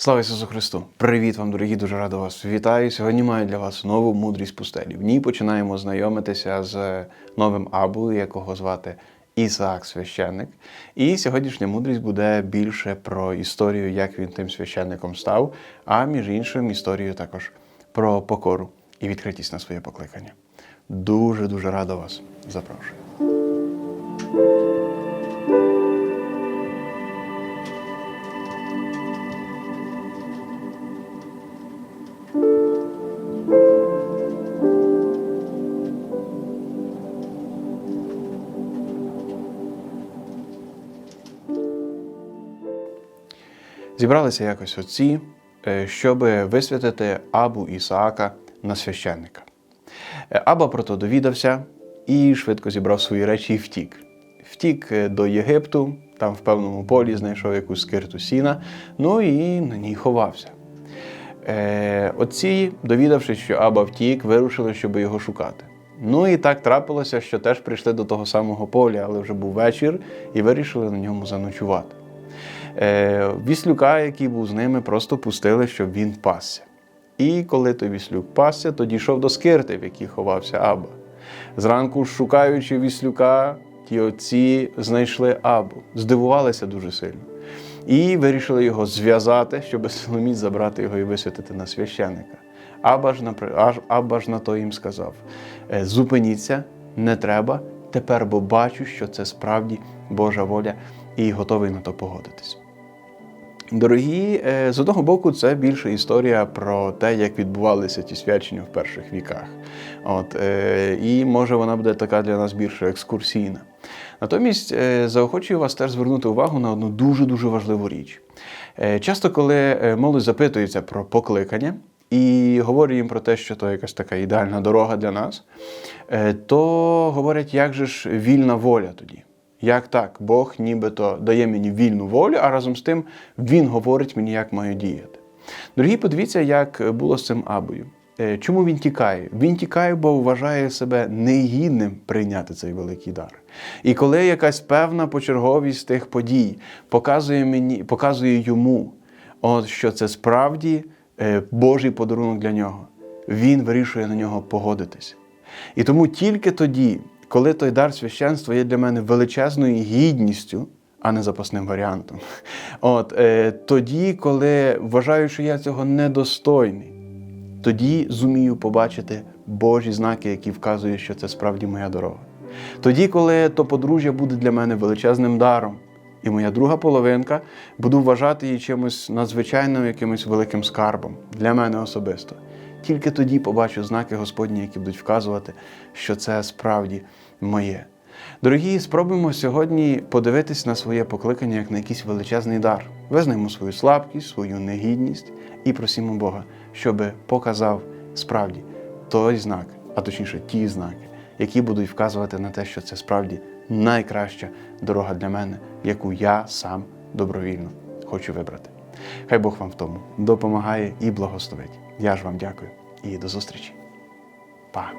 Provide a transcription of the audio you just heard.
Слава Ісусу Христу! Привіт вам, дорогі, дуже радий вас вітаю. Сьогодні маю для вас нову мудрість пустелі. В ній починаємо знайомитися з новим Абу, якого звати Ісаак священник. І сьогоднішня мудрість буде більше про історію, як він тим священником став, а між іншим історію також про покору і відкритість на своє покликання. Дуже дуже рада вас. Запрошую. Зібралися якось отці, е, щоб висвятити Абу Ісаака на священника. Е, Аба про то довідався і швидко зібрав свої речі і втік. Втік е, до Єгипту, там в певному полі знайшов якусь скирту сіна, ну і на ній ховався. Отці, довідавшись, що Аба втік, вирушили, щоб його шукати. Ну і так трапилося, що теж прийшли до того самого поля, але вже був вечір, і вирішили на ньому заночувати. Е, Віслюка, який був з ними, просто пустили, щоб він пасся. І коли той віслюк пасся, то дійшов до скирти, в якій ховався Аба. Зранку, шукаючи віслюка, ті отці знайшли Абу, здивувалися дуже сильно. І вирішили його зв'язати, щоб силоміць забрати його і висвятити на священника. Аба ж на, Аба ж на то їм сказав: «Е, зупиніться, не треба, тепер бо бачу, що це справді Божа воля, і готовий на то погодитись. Дорогі, е, з одного боку, це більше історія про те, як відбувалися ті свячення в перших віках. От, е, І може вона буде така для нас більше екскурсійна. Натомість е, заохочую вас теж звернути увагу на одну дуже-дуже важливу річ. Часто, коли молодь запитується про покликання і говорю їм про те, що то якась така ідеальна дорога для нас, то говорять, як же ж вільна воля тоді. Як так? Бог нібито дає мені вільну волю, а разом з тим Він говорить мені, як маю діяти. Дорогі, подивіться, як було з цим Абою. Е, Чому він тікає? Він тікає, бо вважає себе негідним прийняти цей великий дар. І коли якась певна почерговість тих подій показує мені, показує йому, от, що це справді е, Божий подарунок для нього, він вирішує на нього погодитись. І тому тільки тоді, коли той дар священства є для мене величезною гідністю, а не запасним варіантом, от, е, тоді, коли вважаю, що я цього недостойний, тоді зумію побачити Божі знаки, які вказують, що це справді моя дорога. Тоді, коли то подружжя буде для мене величезним даром, і моя друга половинка буду вважати її чимось надзвичайним, якимось великим скарбом для мене особисто. Тільки тоді побачу знаки Господні, які будуть вказувати, що це справді моє. Дорогі, спробуємо сьогодні подивитись на своє покликання як на якийсь величезний дар. Визнаємо свою слабкість, свою негідність і просимо Бога, щоб показав справді той знак, а точніше ті знаки, які будуть вказувати на те, що це справді найкраща дорога для мене, яку я сам добровільно хочу вибрати. Хай Бог вам в тому допомагає і благословить. Я ж вам дякую і до зустрічі. Па!